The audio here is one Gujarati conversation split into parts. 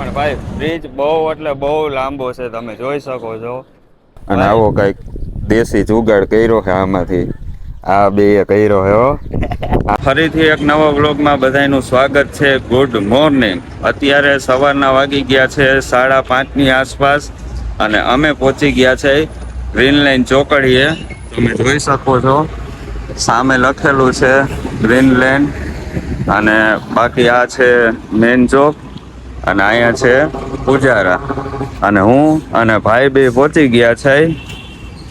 પણ ભાઈ બ્રિજ બહુ એટલે બહુ લાંબો છે તમે જોઈ શકો છો. અને આવો કંઈક દેશી જુગાડ કર્યો છે આમાંથી. આ બે કર્યો હો. ફરીથી એક નવા બ્લોગમાં બધાનું સ્વાગત છે. Good morning. અત્યારે સવારના વાગી ગયા છે સાડા પાંચની આસપાસ અને અમે પહોંચી ગયા છે ગ્રીન લાઈન ચોકડીએ. તમે જોઈ શકો છો. સામે લખેલું છે ગ્રીન લેન્ડ અને બાકી આ છે મેન ચોક. અને અહીંયા છે પૂજારા. અને હું અને ભાઈ બે પહોંચી ગયા છે.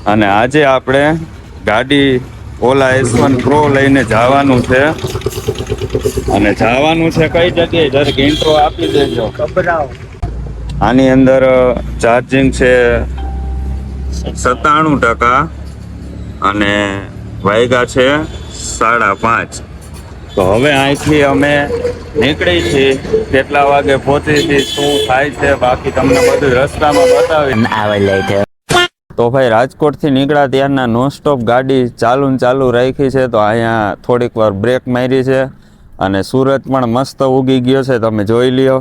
અને આજે આપણે ગાડી ઓલા એસ વન પ્રો લઈને જવાનું છે. અને જવાનું છે કઈ જગ્યાએ? જરાક ઇન્ટ્રો આપી દેજો. આની અંદર ચાર્જિંગ છે સત્તાણું ટકા અને વાયગા છે સાડા પાંચ. તો હવે અહીંથી અમે નીકળી છીએ. કેટલા વાગે પહોંચી છીએ શું થાય છે બાકી તમને બધું રસ્તામાં બતાવી તો ભાઈ રાજકોટથી નીકળ્યા ત્યારના નોન સ્ટોપ ગાડી ચાલુ ને ચાલુ રાખી છે તો અહીંયા થોડીક વાર બ્રેક મારી છે અને સુરત પણ મસ્ત ઉગી ગયો છે તમે જોઈ લ્યો.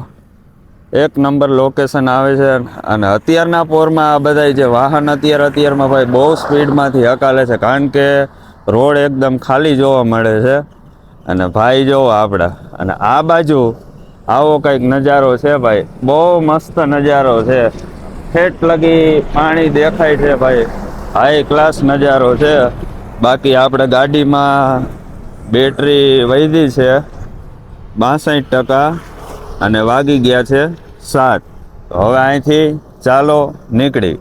એક નંબર લોકેશન આવે છે અને અત્યારના પોરમાં આ બધા જે વાહન અત્યાર અત્યારમાં ભાઈ બહુ સ્પીડમાંથી હકાલે છે કારણ કે રોડ એકદમ ખાલી જોવા મળે છે. અને ભાઈ જોવો આપણા અને આ બાજુ આવો કંઈક નજારો છે ભાઈ. બહુ મસ્ત નજારો છે. ઠેઠ લગી પાણી દેખાય છે ભાઈ. હાઈ ક્લાસ નજારો છે. બાકી આપણે ગાડીમાં બેટરી વૈધી છે. બાસઠ ટકા અને વાગી ગયા છે સાત. હવે અહીંથી ચાલો નીકળી.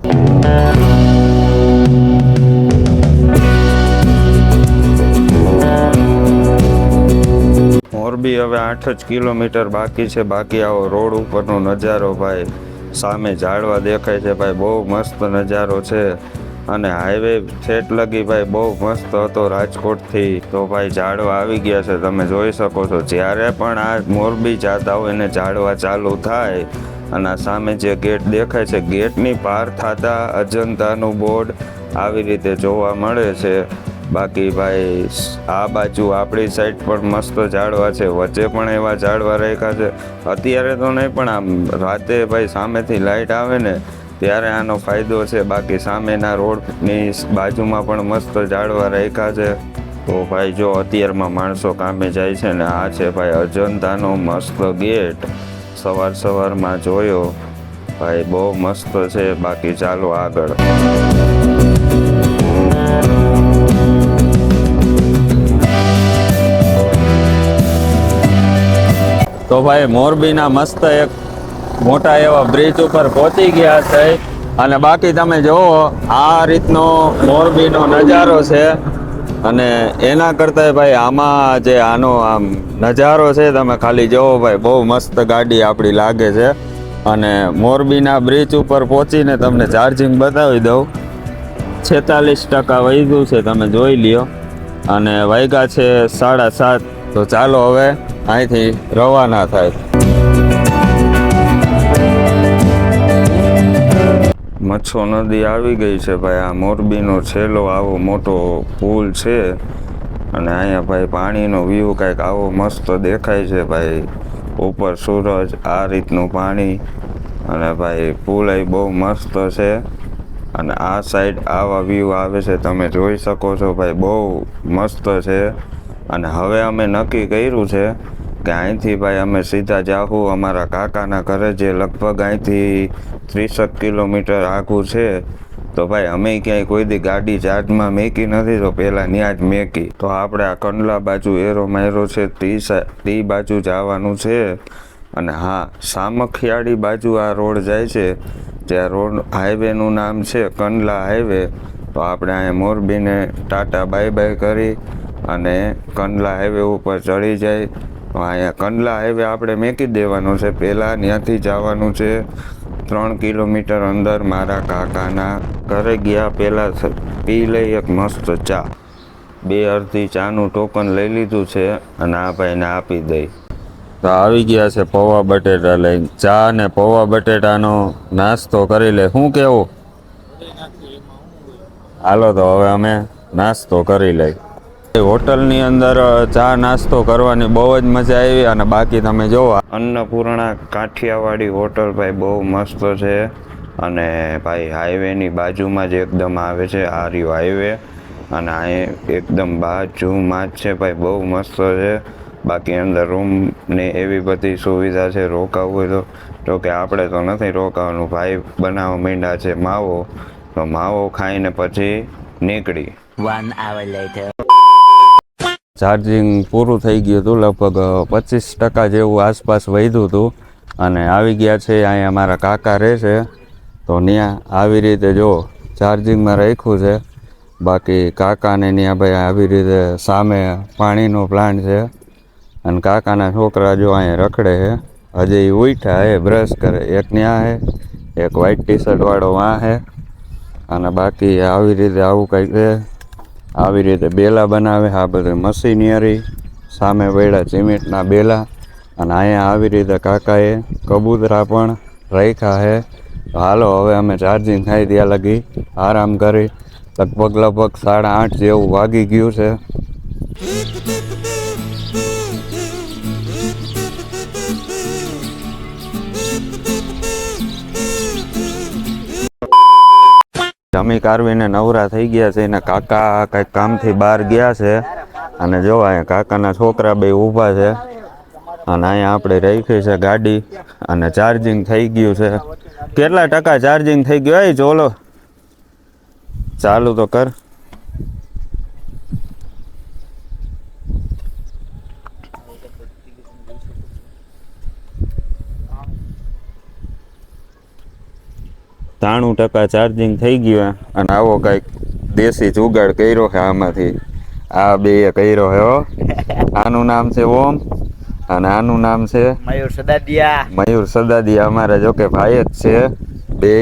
મોરબી હવે આઠ જ કિલોમીટર બાકી છે. બાકી આવો રોડ ઉપરનો નજારો ભાઈ, સામે ઝાડવા દેખાય છે ભાઈ, બહુ મસ્ત નજારો છે. અને હાઈવે છેટ લગી ભાઈ બહુ મસ્ત હતો રાજકોટથી. તો ભાઈ ઝાડવા આવી ગયા છે. તમે જોઈ શકો છો. જ્યારે પણ આ મોરબી જતા હોય એને ઝાડવા ચાલુ થાય અને આ સામે જે ગેટ દેખાય છે, ગેટની પાર થતા અજંતાનું બોર્ડ આવી રીતે જોવા મળે છે. બાકી ભાઈ, આ બાજુ આપણી સાઈડ પણ મસ્ત ઝાડવા છે. વચ્ચે પણ એવા ઝાડવા રાખ્યા છે. અત્યારે તો નહીં, પણ આમ રાતે ભાઈ સામેથી લાઈટ આવે ને, ત્યારે આનો ફાયદો છે. બાકી સામેના રોડની બાજુમાં પણ મસ્ત ઝાડવા રાખ્યા છે. તો ભાઈ, જો અત્યારમાં માણસો કામે જાય છે ને, આ છે ભાઈ અજંતાનો મસ્ત ગેટ. સવાર સવારમાં જોયો. ભાઈ, બહુ મસ્ત છે. બાકી ચાલો આગળ. તો ભાઈ મોરબીના મસ્ત એક મોટા એવા બ્રિજ ઉપર પહોંચી ગયા છે. અને બાકી તમે જુઓ, આ રીતનો મોરબીનો નજારો છે. અને એના કરતાં ભાઈ આમાં જે આનો આમ નજારો છે, તમે ખાલી જુઓ ભાઈ, બહુ મસ્ત ગાડી આપણી લાગે છે. અને મોરબીના બ્રિજ ઉપર પહોંચીને તમને ચાર્જિંગ બતાવી દઉં. છેતાલીસ ટકા વૈધું છે, તમે જોઈ લ્યો. અને વાગ્યા છે સાડા સાત. તો ચાલો હવે અહીંથી રવાના થાય. મચ્છો નદી આવી ગઈ છે ભાઈ. આ મોરબીનો છેલ્લો આવો મોટો પુલ છે. અને અહીંયા ભાઈ પાણીનો વ્યૂ કાંઈક આવો મસ્ત દેખાય છે ભાઈ. ઉપર સૂરજ, આ રીતનું પાણી. અને ભાઈ પુલ બહુ મસ્ત છે. અને આ સાઈડ આવા વ્યૂ આવે છે. તમે જોઈ શકો છો ભાઈ, બહુ મસ્ત છે. અને હવે અમે નક્કી કર્યું છે કે અહીંથી ભાઈ અમે સીધા જાહું અમારા કાકાના ઘરે જે લગભગ અહીંથી ત્રીસેક કિલોમીટર આઘું છે. તો ભાઈ અમે ક્યાંય કોઈ દી ગાડી ચાર્જમાં મેકી નથી, તો પહેલાં ત્યાં જ મેકી. તો આપણે આ કંડલા બાજુ એરો માયરો છે તે તે બાજુ જવાનું છે. અને હા, સામખિયાળી બાજુ આ રોડ જાય છે જે રોડ, હાઈવેનું નામ છે કંડલા હાઈવે. તો આપણે અહીંયા મોરબીને ટાટા બાય બાય કરી અને કંડલા હાઈવે ઉપર ચડી જાય. અહીંયા કંડલા હાઈવે આપણે મેકી દેવાનો છે. પહેલાં ત્યાંથી જવાનું છે. ત્રણ કિલોમીટર અંદર મારા કાકાના ઘરે ગયા. પહેલાં પી લઈ એક મસ્ત ચા. બે અડધી ચાનું ટોકન લઈ લીધું છે અને આ ભાઈને આપી દઈ. તો આવી ગયા છે પૌવા બટેટા લઈને. ચા ને પૌવા બટેટાનો નાસ્તો કરી લે. શું કેવું? હાલો તો હવે અમે નાસ્તો કરી લઈ. હોટલની અંદર ચા નાસ્તો કરવાની બહુ જ મજા આવી અને બાકી તમે જોવા. અન્નપૂર્ણા કાઠિયાવાડી હોટલ ભાઈ બહુ મસ્ત છે અને ભાઈ હાઈવેની બાજુમાં જ એકદમ આવે છે આર્યુ હાઈવે અને આ એકદમ બાજુમાં જ છે ભાઈ બહુ મસ્ત છે. બાકી અંદર રૂમ ને એવી બધી સુવિધા છે રોકાવું હોય તો જો કે આપણે તો નથી રોકાવાનું. ભાઈ બનાવવા માંડ્યા છે માવો તો માવો ખાઈને પછી નીકળી. One hour later. ચાર્જિંગ પૂરું થઈ ગયું હતું, લગભગ પચીસ ટકા જેવું આસપાસ વધ્યું હતું. અને આવી ગયા છે, અહીંયા મારા કાકા રહે છે. તો ત્યાં આવી રીતે જો ચાર્જિંગમાં રાખ્યું છે. બાકી કાકાને ત્યાં ભાઈ આવી રીતે સામે પાણીનો પ્લાન્ટ છે. અને કાકાના છોકરા જો અહીંયા રખડે છે. હજી એ ઉઠ્યા હે, બ્રશ કરે. એક ત્યાં છે એક વ્હાઈટ ટી શર્ટ વાળો વાં છે અને બાકી આવી રીતે આવું કંઈક છે. આવી રીતે બેલા બનાવે. આ બધું મશીનરી સામે પડ્યા સિમેન્ટના બેલા અને અહીંયા આવી રીતે કાકાએ કબૂતરા પણ રાખ્યા હે હાલો, હવે અમે ચાર્જિંગ થાય ત્યાં લગી. આરામ કરી. લગભગ લગભગ સાડા આઠ જેવું વાગી ગયું છે. જમી કારવીને નવરા થઈ ગયા છે. એના કાકા કંઈક કામથી બહાર ગયા છે. અને જો અહીંયા કાકાના છોકરા બે ઊભા છે. અને અહીંયા આપણે રાખી છે ગાડી. અને ચાર્જિંગ થઈ ગયું છે. કેટલા ટકા ચાર્જિંગ થઈ ગયું? હોય ચોલો ચાલુ તો કર. ત્રાણું ટકા ચાર્જિંગ થઈ ગયું અને આવો કંઈક દેશી જુગાડ કર્યો છે આમાંથી. આ બે કર્યો છે આનું નામ છે ઓમ અને આનું નામ છે મયુર સદાદિયા. મયુર સદાદિયા. અમારા જોકે ભાઈ જ છે બે.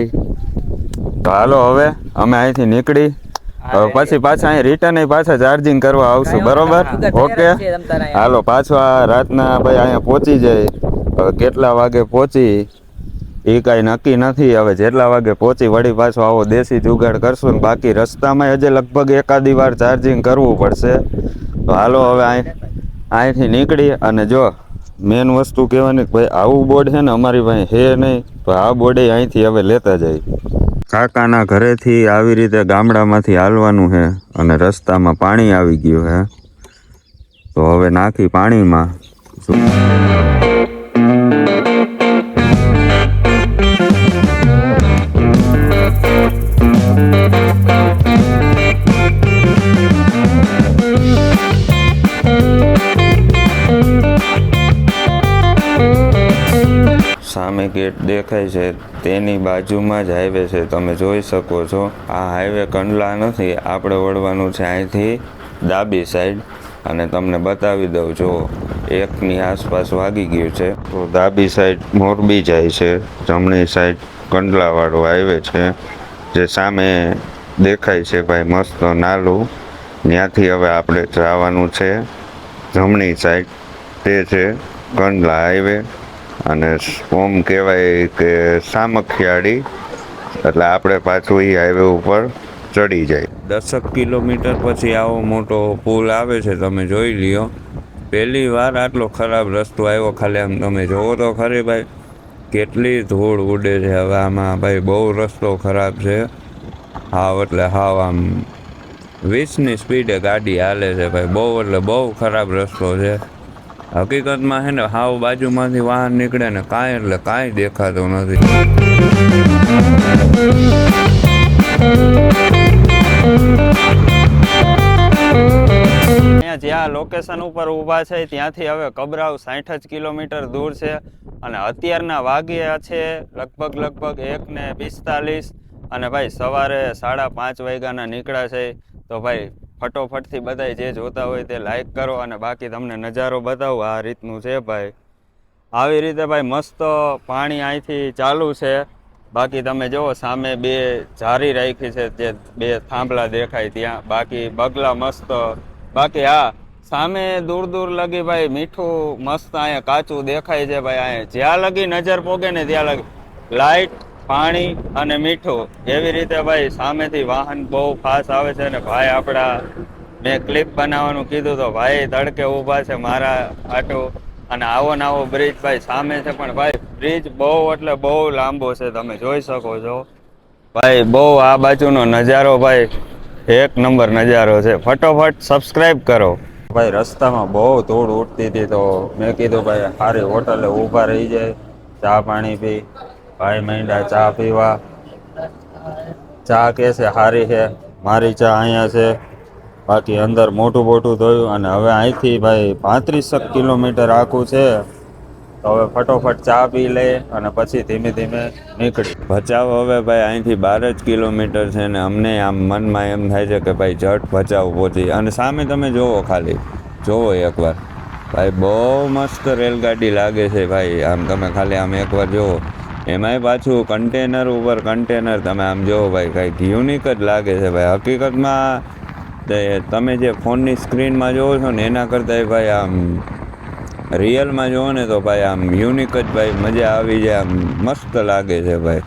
તો હાલો હવે અમે અહીંથી નીકળી. હવે પછી પાછા અહીં રિટર્ન પાછા ચાર્જિંગ કરવા આવશું. બરોબર? ઓકે? હાલો પાછો આ રાતના ભાઈ અહીંયા પહોંચી જાય. હવે કેટલા વાગે પહોંચી? એ કાંઈ નક્કી નથી. હવે જેટલા વાગે પહોંચી વળી પાછો આવો દેશી જુગાડ કરશું ને બાકી રસ્તામાં હજે લગભગ એકાદી વાર ચાર્જિંગ કરવું પડશે. તો હાલો હવે અહીં અહીંથી નીકળી અને જો મેન વસ્તુ કહેવાની ભાઈ આવું બોર્ડ છે ને અમારી પાસે હે નહીં, તો આ બોર્ડે અહીંથી હવે લેતા જાય. કાકાના ઘરેથી આવી રીતે ગામડામાંથી હાલવાનું છે અને રસ્તામાં પાણી આવી ગયું છે. તો હવે નાખી પાણીમાં. ગેટ દેખાય છે, તેની બાજુમાં જ હાઈવે છે. તમે જોઈ શકો છો, આ હાઈવે કંડલા નથી, આપણે વળવાનું છે અહીંથી ડાબી સાઈડ. અને તમને બતાવી દઉં, જો એકની આસપાસ વાગી ગયું છે. તો ડાબી સાઈડ મોરબી જાય છે, જમણી સાઈડ કંડલાવાળો હાઈવે છે, જે સામે દેખાય છે ભાઈ મસ્ત નાલું. ત્યાંથી હવે આપણે જવાનું છે, જમણી સાઈડ. તે છે કંડલા હાઈવે. અને ઓમ કહેવાય કે સામખિયાળી, એટલે આપણે પાછું એ હાઈવે ઉપર ચડી જાય. દસક કિલોમીટર પછી આવો મોટો પુલ આવે છે, તમે જોઈ લ્યો. પહેલી વાર આટલો ખરાબ રસ્તો આવ્યો, ખાલી આમ તમે જોવો તો ખરી ભાઈ. કેટલી ધૂળ ઉડે છે હવે આમાં, ભાઈ, બહુ રસ્તો ખરાબ છે. હાવ એટલે હાવ આમ, વીસની સ્પીડે ગાડી હાલે છે ભાઈ, બહુ એટલે બહુ ખરાબ રસ્તો છે. હકીકતમાં છે ને, હાવ બાજુમાંથી વાહન નીકળે ને કાંઈ એટલે કાંઈ દેખાતું નથી. જ્યાં લોકેશન ઉપર ઊભા છે, ત્યાંથી હવે કબરાવ સાઠ જ કિલોમીટર દૂર છે અને અત્યારના વાગ્યા છે લગભગ લગભગ એક ને પિસ્તાલીસ અને ભાઈ સવારે સાડા પાંચ વાગ્યાના નીકળ્યા છે. તો ભાઈ ફટોફટથી બધાય જે જોતા હોય તે લાઈક કરો અને બાકી તમને નજારો બતાવું, આ રીતનું છે ભાઈ. આવી રીતે ભાઈ મસ્ત પાણી અહીંથી ચાલુ છે. બાકી તમે જુઓ, સામે બે જારી રાખી છે, જે બે થાંભલા દેખાય ત્યાં. બાકી બગલા મસ્ત. બાકી હા સામે દૂર દૂર લગી ભાઈ મીઠું મસ્ત અહીંયા કાચું દેખાય છે ભાઈ. અહીંયા જ્યાં લગી નજર પોગે ને ત્યાં લગી. લાઈટ પાણી અને મીઠું એવી રીતે ભાઈ સામેથી વાહન બહુ ફાસ્ટ આવે છે ને ભાઈ આપણા મેં ક્લિપ બનાવવાનું કીધું તો ભાઈ તડકે ઊભા છે મારા આટું અને આવો ને આવો બ્રિજ ભાઈ સામે છે પણ ભાઈ બ્રિજ બહુ એટલે બહુ લાંબો છે, તમે જોઈ શકો છો. ભાઈ બહુ આ બાજુનો નજારો ભાઈ એક નંબર નજારો છે. ફટોફટ સબસ્ક્રાઈબ કરો. ભાઈ રસ્તામાં બહુ ધૂળ ઉઠતી હતી તો મેં કીધું ભાઈ સારી હોટલે ઊભા રહી જાય, ચા પાણી પી. ભાઈ માંડ્યા ચા પીવા. ચા કે છે સારી છે, મારી ચા અહીંયા છે. બાકી અંદર મોટું મોટું થયું અને હવે અહીંથી ભાઈ પાંત્રીસક કિલોમીટર આખું છે. તો હવે ફટોફટ ચા પી લે અને પછી ધીમે ધીમે નીકળી. ભચાવ હવે ભાઈ, અહીંથી બાર જ કિલોમીટર છે ને અમને આમ મનમાં એમ થાય છે કે ભાઈ જટ ભચાવ પહોંચી અને સામે તમે જોવો ખાલી. જોવો એકવાર. ભાઈ બહુ મસ્ત રેલગાડી લાગે છે ભાઈ. આમ તમે ખાલી આમ એકવાર જોવો. એમાંય પાછું કન્ટેનર ઉપર કન્ટેનર તમે આમ જોવો ભાઈ, કંઈક યુનિક જ લાગે છે ભાઈ. હકીકતમાં તમે જે ફોનની સ્ક્રીનમાં જોવો છો ને, એના કરતાંય ભાઈ આમ રિયલમાં જોવો ને તો ભાઈ આમ યુનિક જ ભાઈ મજા આવી જાય, આમ મસ્ત લાગે છે ભાઈ.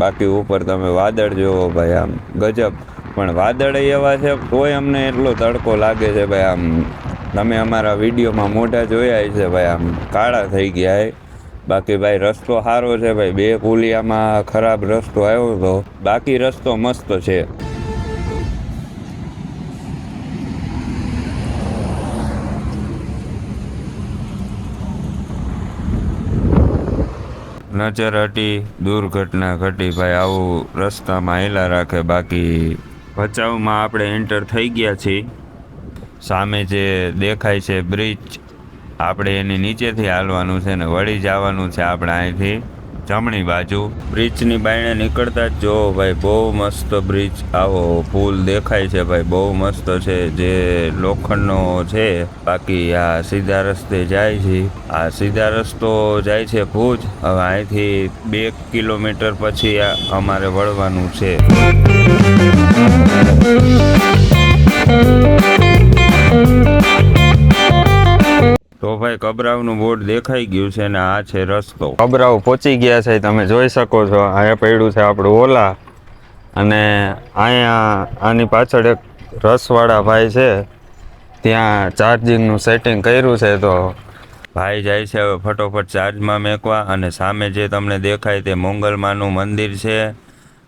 બાકી ઉપર તમે વાદળ જોવો ભાઈ, આમ ગજબ. પણ વાદળ એવા છે, તોય અમને એટલો તડકો લાગે છે ભાઈ, આમ તમે અમારા વિડીયોમાં મોઢા જોયા છે ભાઈ, આમ કાળા થઈ ગયા બાકી ભાઈ, રસ્તો સારો છે ભાઈ. બે કુલિયામાં ખરાબ રસ્તો આવ્યો હતો બાકી રસ્તો મસ્ત છે. નજર હટી, દુર્ઘટના ઘટી ભાઈ. આવું રસ્તામાં હેલા રાખે બાકી ભચાઉમાં આપણે એન્ટર થઈ ગયા છીએ. સામે જે દેખાય છે બ્રિજ આપણે એની નીચેથી હાલવાનું છે ને વળી જવાનું છે આપણે અહીંથી જમણી બાજુ. બ્રિજની બાયણે નીકળતા જ જો ભાઈ, બહુ મસ્ત બ્રિજ. આવો, પુલ દેખાય છે ભાઈ, બહુ મસ્ત છે. જે લોખંડનો છે, બાકી આ સીધા રસ્તે જાય છે. આ સીધા રસ્તો જાય છે ભુજ. હવે અહીંથી બે કિલોમીટર પછી અમારે વળવાનું છે. તો ભાઈ કબરાવનું બોર્ડ દેખાઈ ગયું છે ને આ છે રસ્તો. કબરાવ પહોંચી ગયા છે તમે જોઈ શકો છો. અહીંયા પડ્યું છે આપણું ઓલા અને અહીંયા આની પાછળ એક રસવાળા ભાઈ છે. ત્યાં ચાર્જિંગનું સેટિંગ કર્યું છે તો ભાઈ જાય છે હવે ફટોફટ ચાર્જમાં મેકવા અને સામે જે તમને દેખાય તે મોંગલમાનું મંદિર છે.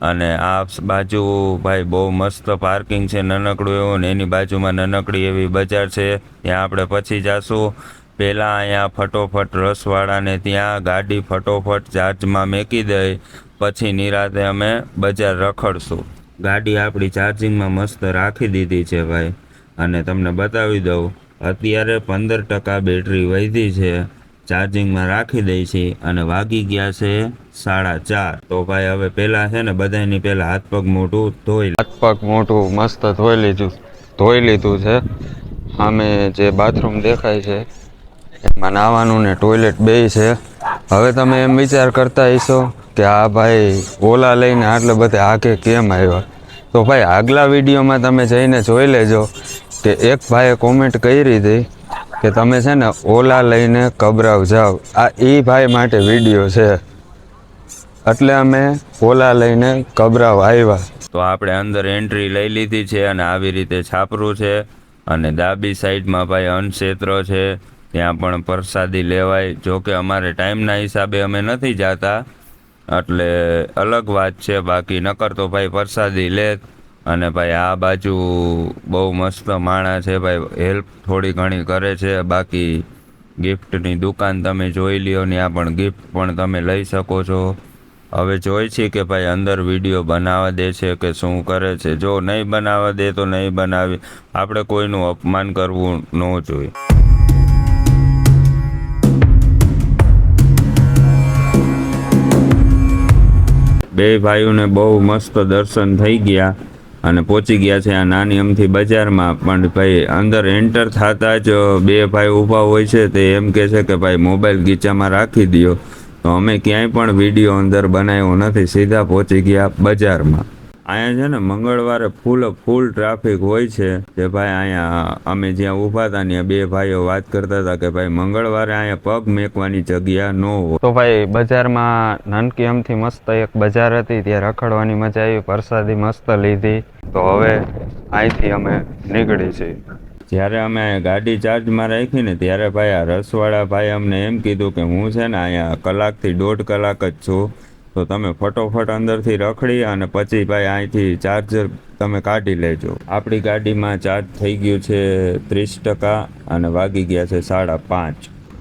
અને આ બાજુ ભાઈ બહુ મસ્ત પાર્કિંગ છે નાનકડું એવું ને એની બાજુમાં નાનકડી એવી બજાર છે. ત્યાં આપણે પછી જાશું. પહેલાં અહીંયા ફટોફટ રસવાળાને ત્યાં ગાડી ફટોફટ ચાર્જમાં મેકી દઈ, પછી નિરાતે અમે બજાર રખડશું. ગાડી આપણી ચાર્જિંગમાં મસ્ત રાખી દીધી છે ભાઈ. અને તમને બતાવી દઉં, અત્યારે પંદર ટકા બેટરી વધી છે, ચાર્જિંગમાં રાખી દઈ છે અને વાગી ગયા છે સાડા ચાર. તો ભાઈ હવે પહેલાં છે ને બધાની પહેલાં હાથ પગ મોટું ધોઈ હાથ પગ મોટું મસ્ત ધોઈ લીધું. ધોઈ લીધું છે. સામે જે બાથરૂમ દેખાય છે એમાં નાવાનું ને ટોયલેટ બે છે. હવે તમે એમ વિચાર કરતા હશો કે આ ભાઈ ઓલા લઈને આટલે બધે આગે કેમ આવ્યા? તો ભાઈ આગલા વિડીયોમાં તમે જઈને જોઈ લેજો કે એક ભાઈએ કોમેન્ટ કરી હતી કે તમે છે ને ઓલા લઈને કબરાવ જાઓ આ એ ભાઈ માટે વીડિયો છે. એટલે અમે ઓલા લઈને કબરાવ આવ્યા. તો આપણે અંદર એન્ટ્રી લઈ લીધી છે અને આવી રીતે છાપરું છે અને ડાબી સાઈડમાં ભાઈ અન્નક્ષેત્ર છે. ત્યાં પણ પ્રસાદી લેવાય. જો કે અમારે ટાઈમના હિસાબે અમે નથી જતા. એટલે અલગ વાત છે. બાકી નકર તો ભાઈ પ્રસાદી લે અને ભાઈ આ બાજુ બહુ મસ્ત માણા છે ભાઈ. હેલ્પ થોડી ઘણી કરે છે. બાકી ગિફ્ટની દુકાન તમે જોઈ લ્યો ત્યાં પણ ગિફ્ટ પણ તમે લઈ શકો છો. હવે જોઈ છીએ કે ભાઈ અંદર વીડિયો બનાવવા દે છે કે શું કરે છે. જો નહીં બનાવવા દે તો નહીં બનાવી. આપણે કોઈનું અપમાન કરવું ન જોઈએ. બે ભાઈઓને બહુ મસ્ત દર્શન થઈ ગયા અને પહોંચી ગયા છે આ નાની અમથી બજારમાં. પણ ભાઈ, અંદર એન્ટર થતા જ બે ભાઈ ઊભા હોય છે તે એમ કહે છે કે ભાઈ, મોબાઈલ ગીચામાં રાખી દો તો અમે ક્યાંય પણ વીડિયો અંદર બનાવ્યો નથી, સીધા પહોંચી ગયા બજારમાં. અહીંયા છે ને મંગળવારે ફૂલ ફૂલ ટ્રાફિક હોય છે જે ભાઈ અહીંયા અમે જ્યાં ઊભા હતા ત્યાં બે ભાઈઓ વાત કરતા હતા કે ભાઈ મંગળવારે અહીંયા પગ મેકવાની જગ્યા ન હોય. તો ભાઈ બજારમાં નાનકી અમથી મસ્ત એક બજાર હતી ત્યાં રખડવાની મજા આવી પ્રસાદી મસ્ત લીધી. તો હવે અહીંથી અમે નીકળી છીએ. જ્યારે અમે ગાડી ચાર્જમાં રાખી ને ત્યારે ભાઈ આ રસવાળા ભાઈ અમને એમ કીધું કે હું છે ને અહીંયા કલાકથી દોઢ કલાક જ છું. તો તમે ફટોફટ અંદરથી રખડી અને પછી ભાઈ અહીંથી ચાર્જર તમે કાઢી લેજો. આપણી ગાડીમાં ચાર્જ થઈ ગયું છે ત્રીસ ટકા અને વાગી ગયા છે સાડા પાંચ.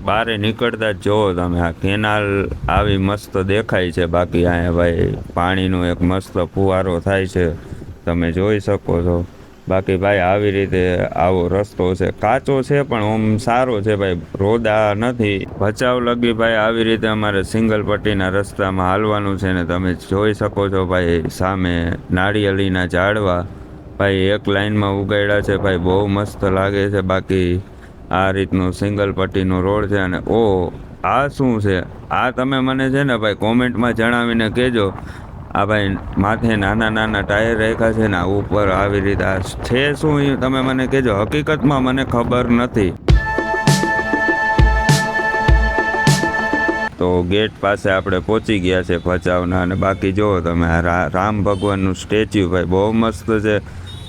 બારે નીકળતા જ જુઓ તમે, આ કેનાલ આવી મસ્ત દેખાય છે. બાકી અહીંયા ભાઈ પાણીનો એક મસ્ત ફુવારો થાય છે. તમે જોઈ શકો છો. બાકી ભાઈ, આવી રીતે આવો રસ્તો છે. કાચો છે પણ ઓમ સારો છે ભાઈ. રોદા નથી. ભચાવ લગી ભાઈ, આવી રીતે અમારે સિંગલ પટ્ટીના રસ્તામાં હાલવાનું છે ને તમે જોઈ શકો છો ભાઈ, સામે નાળિયેરીના ઝાડવા. ભાઈ, એક લાઈનમાં ઉગાડ્યા છે ભાઈ, બહુ મસ્ત લાગે છે. બાકી આ રીતનું સિંગલ પટ્ટીનો રોડ છે અને ઓ, આ શું છે? આ તમે મને છે ને ભાઈ, કોમેન્ટમાં જણાવીને કહેજો. આ ભાઈ માથે નાના નાના ટાયર રાખ્યા છે ને આ ઉપર આવી રીતે આ છે શું તમે મને કહેજો. હકીકતમાં મને ખબર નથી. તો ગેટ પાસે આપણે પહોંચી ગયા છે ભચાવના અને બાકી જુઓ તમે રામ ભગવાનનું સ્ટેચ્યુ ભાઈ બહુ મસ્ત છે.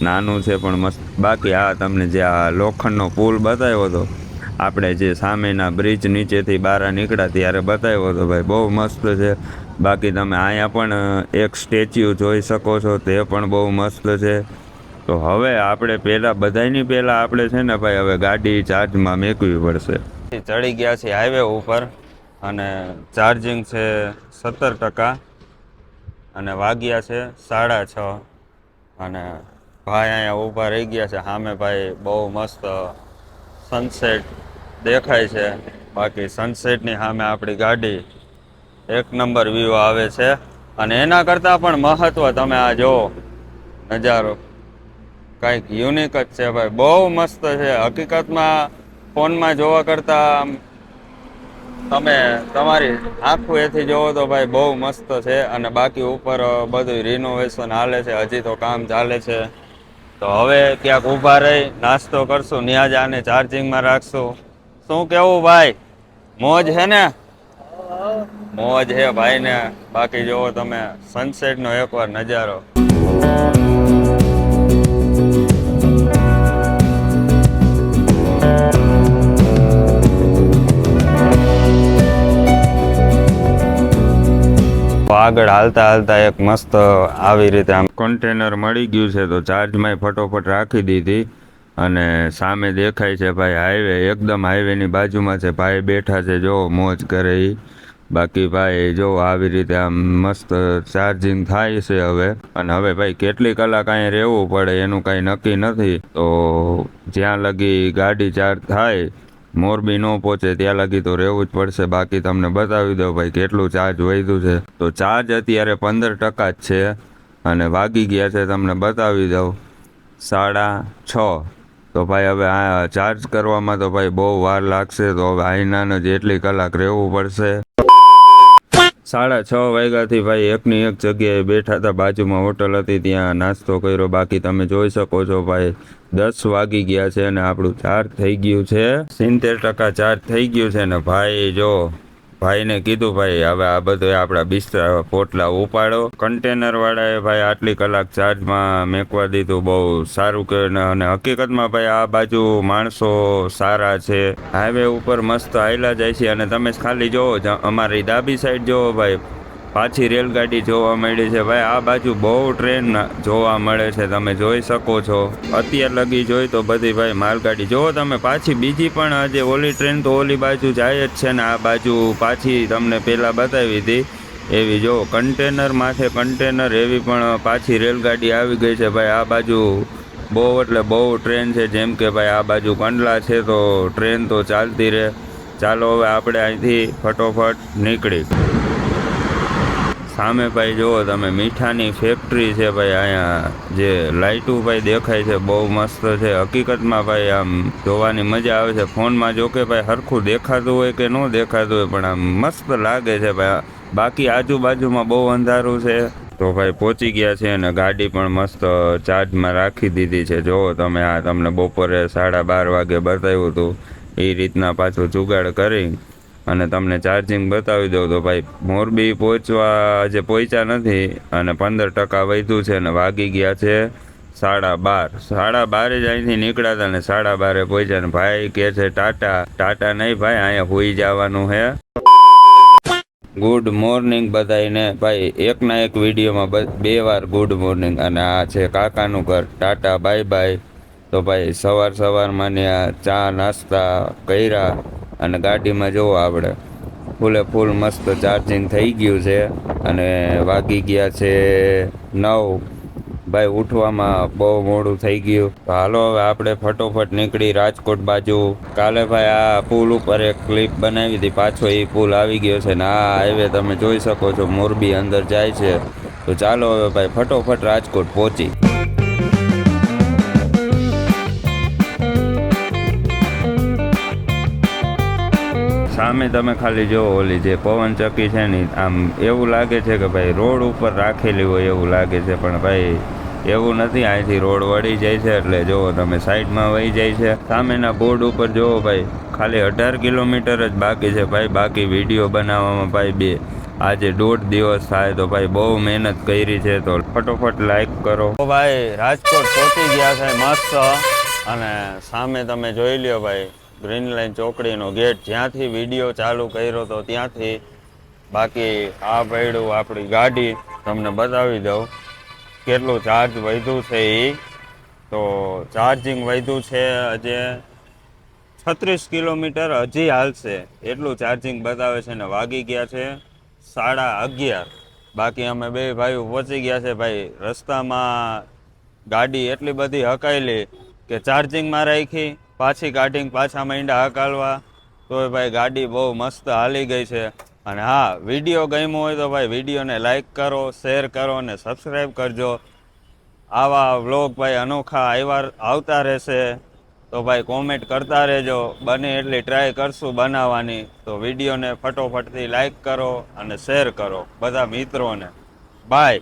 નાનું છે પણ મસ્ત. બાકી આ તમને જે આ લોખંડનો પુલ બતાવ્યો હતો આપણે જે સામેના બ્રિજ નીચેથી બહાર નીકળ્યા ત્યારે બતાવ્યો હતો, ભાઈ, બહુ મસ્ત છે. બાકી તમે અહીંયા પણ એક સ્ટેચ્યુ જોઈ શકો છો, તે પણ બહુ મસ્ત છે. તો હવે આપણે પહેલાં બધાની પહેલાં આપણે છે ને ભાઈ, હવે ગાડી ચાર્જમાં મેકવી પડશે. ચડી ગયા છીએ હાઈવે ઉપર અને ચાર્જિંગ છે સત્તર ટકા અને વાગ્યા છે સાડા છ. અને ભાઈ અહીંયા ઊભા રહી ગયા છે. સામે ભાઈ બહુ મસ્ત સનસેટ દેખાય છે. બાકી સનસેટની સામે આપણી ગાડી એક નંબર વ્યૂ આવે છે. અને એના કરતાં પણ મહત્ત્વ તમે આ જુઓ. નજારો. કંઈક યુનિક જ છે ભાઈ. બહુ મસ્ત છે. હકીકતમાં ફોનમાં જોવા કરતાં તમે તમારી આખું એથી જોવો તો ભાઈ બહુ મસ્ત છે. અને બાકી ઉપર બધું રિનોવેશન હાલે છે. હજી તો કામ ચાલે છે. તો હવે ક્યાંક ઊભા રહી, નાસ્તો કરશું ત્યાં જ આને ચાર્જિંગમાં રાખશું. શું કેવું ભાઈ? મોજ છે ને? મોજ છે ભાઈ ને. બાકી જોવો તમે સનસેટનો એકવાર નજારો. આગળ હાલતા હાલતા એક મસ્ત આવી રીતે આમ કન્ટેનર મળી ગયું છે, તો ચાર્જમાં ફટોફટ રાખી દીધી. અને સામે દેખાય છે ભાઈ હાઈવે એકદમ હાઈવેની બાજુમાં છે. ભાઈ બેઠા છે, જો મોજ કરે એ બાકી ભાઈ જો આવી રીતે આમ મસ્ત ચાર્જિંગ થાય છે હવે. અને હવે ભાઈ કેટલી કલાક અહીંયા રહેવું પડે એનું કાંઈ નક્કી નથી. તો જ્યાં લગી ગાડી ચાર્જ થાય, મોરબી ન પહોંચે ત્યાં લગી તો રહેવું જ પડશે. બાકી તમને બતાવી દઉં ભાઈ કેટલું ચાર્જ વધ્યું છે. તો ચાર્જ અત્યારે પંદર ટકા જ છે. અને વાગી ગયા છે, તમને બતાવી દઉં. સાડા છ. તો ભાઈ હવે આ ચાર્જ કરવામાં તો ભાઈ બહુ વાર લાગશે, તો હવે આઈનાને જેટલી કલાક રહેવું પડશે. સાડા છ વાગ્યાથી ભાઈ એકની એક જગ્યાએ બેઠા હતા, બાજુમાં હોટલ હતી, ત્યાં નાસ્તો કર્યો. બાકી તમે જોઈ શકો છો ભાઈ, દસ વાગી ગયા છે અને આપણું ચાર્જ થઈ ગયું છે. સિત્તેર ટકા ચાર્જ થઈ ગયું છે ને ભાઈ, જો. ભાઈને કીધું, ભાઈ, હવે આ બધું આપણા બિસ્તરા પોટલા ઉપાડો. કન્ટેનર વાળાએ ભાઈ, આટલી કલાક ચાર્જમાં મેકવા દીધું બહુ સારું કે અને હકીકતમાં, ભાઈ, આ બાજુ માણસો સારા છે. હાઈવે ઉપર મસ્ત હાયલા જાય છે, અને તમે ખાલી જોવો અમારી ડાબી સાઈડ જોવો, ભાઈ પાછી રેલગાડી જોવા મળી છે. ભાઈ, આ બાજુ બહુ ટ્રેન જોવા મળે છે. તમે જોઈ શકો છો. અત્યાર લગી જોઈ તો બધી ભાઈ માલગાડી. જોવો તમે, પાછી બીજી પણ આજે ઓલી ટ્રેન તો ઓલી બાજુ જાય જ છે ને આ બાજુ પાછી તમને પહેલાં બતાવી હતી. એવી જો કન્ટેનર માથે કન્ટેનર એવી પણ પાછી રેલગાડી આવી ગઈ છે. ભાઈ, આ બાજુ બહુ એટલે બહુ ટ્રેન છે. જેમ કે ભાઈ, આ બાજુ કંડલા છે તો ટ્રેન તો ચાલતી રહે. ચાલો હવે આપણે અહીંથી ફટોફટ નીકળી. સામે ભાઈ જુઓ તમે, મીઠાની ફેક્ટરી છે ભાઈ, અહીંયા જે લાઇટું ભાઈ દેખાય છે, બહુ મસ્ત છે. હકીકતમાં ભાઈ આમ જોવાની મજા આવે છે. ફોનમાં જો કે ભાઈ સરખું દેખાતું હોય કે ન દેખાતું હોય, પણ આમ મસ્ત લાગે છે ભાઈ. બાકી આજુબાજુમાં બહુ અંધારું છે. તો ભાઈ પહોંચી ગયા છે અને ગાડી પણ મસ્ત ચાર્જમાં રાખી દીધી છે. જુઓ તમે, આ તમને બપોરે સાડા બાર વાગે બતાવ્યું હતું. એ રીતના પાછું જુગાડ કરી અને તમને ચાર્જિંગ બતાવી દઉં તો ભાઈ, મોરબી પહોંચવા આજે પહોંચ્યા નથી અને પંદર ટકા વધ્યું છે અને વાગી ગયા છે સાડા બાર. સાડા બારે જ અહીંથી નીકળ્યા હતા ને સાડા બારે પહોંચ્યા ને ભાઈ કે છે ટાટા ટાટા નહીં ભાઈ, અહીંયા હોઈ જવાનું હે ગુડ મોર્નિંગ બધાને ભાઈ, એકના એક વિડીયોમાં બે વાર ગુડ મોર્નિંગ અને આ છે કાકાનું ઘર. ટાટા બાય બાય તો ભાઈ, સવાર સવારમાં ને ચા નાસ્તા કર્યા. અને ગાડીમાં જોવો આપણે. ફૂલે ફૂલ મસ્ત ચાર્જિંગ થઈ ગયું છે અને વાગી ગયા છે નવ. ભાઈ, ઉઠવામાં બહુ મોડું થઈ ગયું. હાલો, હવે આપણે ફટોફટ નીકળી રાજકોટ બાજુ. કાલે ભાઈ આ પુલ ઉપર એક ક્લિપ બનાવી હતી. પાછો એ પુલ આવી ગયો છે ને આ હાઈવે તમે જોઈ શકો છો. મોરબી અંદર જાય છે. તો ચાલો હવે ભાઈ, ફટોફટ રાજકોટ પહોંચી. સામે તમે ખાલી જો ઓલી જે પવન ચક્કી છે ને, આમ એવું લાગે છે કે ભાઈ રોડ ઉપર રાખેલી હોય એવું લાગે છે, પણ ભાઈ એવું નથી. અહીંથી રોડ વળી જાય છે એટલે જુઓ તમે સાઈડમાં વહી જાય છે. સામેના બોર્ડ ઉપર જુઓ ભાઈ ખાલી અઢાર કિલોમીટર જ બાકી છે ભાઈ. બાકી વીડિયો બનાવવામાં ભાઈ બે. આજે દોઢ દિવસ થાય તો ભાઈ બહુ મહેનત કરી છે તો ફટોફટ લાઈક કરો. ભાઈ રાજકોટ પહોંચી ગયા છે મસ્ત. અને સામે તમે જોઈ લ્યો ભાઈ ગ્રીન લાઈન ચોકડીનો ગેટ જ્યાંથી વીડિયો ચાલુ કર્યો તો ત્યાંથી બાકી આ પડ્યું આપણી ગાડી, તમને બતાવી દઉં. કેટલું ચાર્જ વધ્યું છે એ તો ચાર્જિંગ વધ્યું છે હજે છત્રીસ કિલોમીટર હજી હાલશે. એટલું ચાર્જિંગ બતાવે છે ને વાગી ગયા છે સાડા અગિયાર. બાકી અમે બે ભાઈઓ પહોંચી ગયા છે ભાઈ. રસ્તામાં ગાડી એટલી બધી હકાયેલી કે ચાર્જિંગમાં રાખી પાછી કાઢીને પાછા માંડ્યા હકાલવા તોય ભાઈ ગાડી બહુ મસ્ત હાલી ગઈ છે. અને હા, વીડિયો ગમ્યો હોય તો ભાઈ વિડીયોને લાઈક કરો, શેર કરો અને સબસ્ક્રાઈબ કરજો. આવા વ્લોગ ભાઈ અનોખા આવ્યા આવતા રહેશે. તો ભાઈ કોમેન્ટ કરતા રહેજો. બને એટલી ટ્રાય કરશું બનાવવાની. તો વિડીયોને ફટોફટથી લાઈક કરો અને શેર કરો. બધા મિત્રોને. બાય.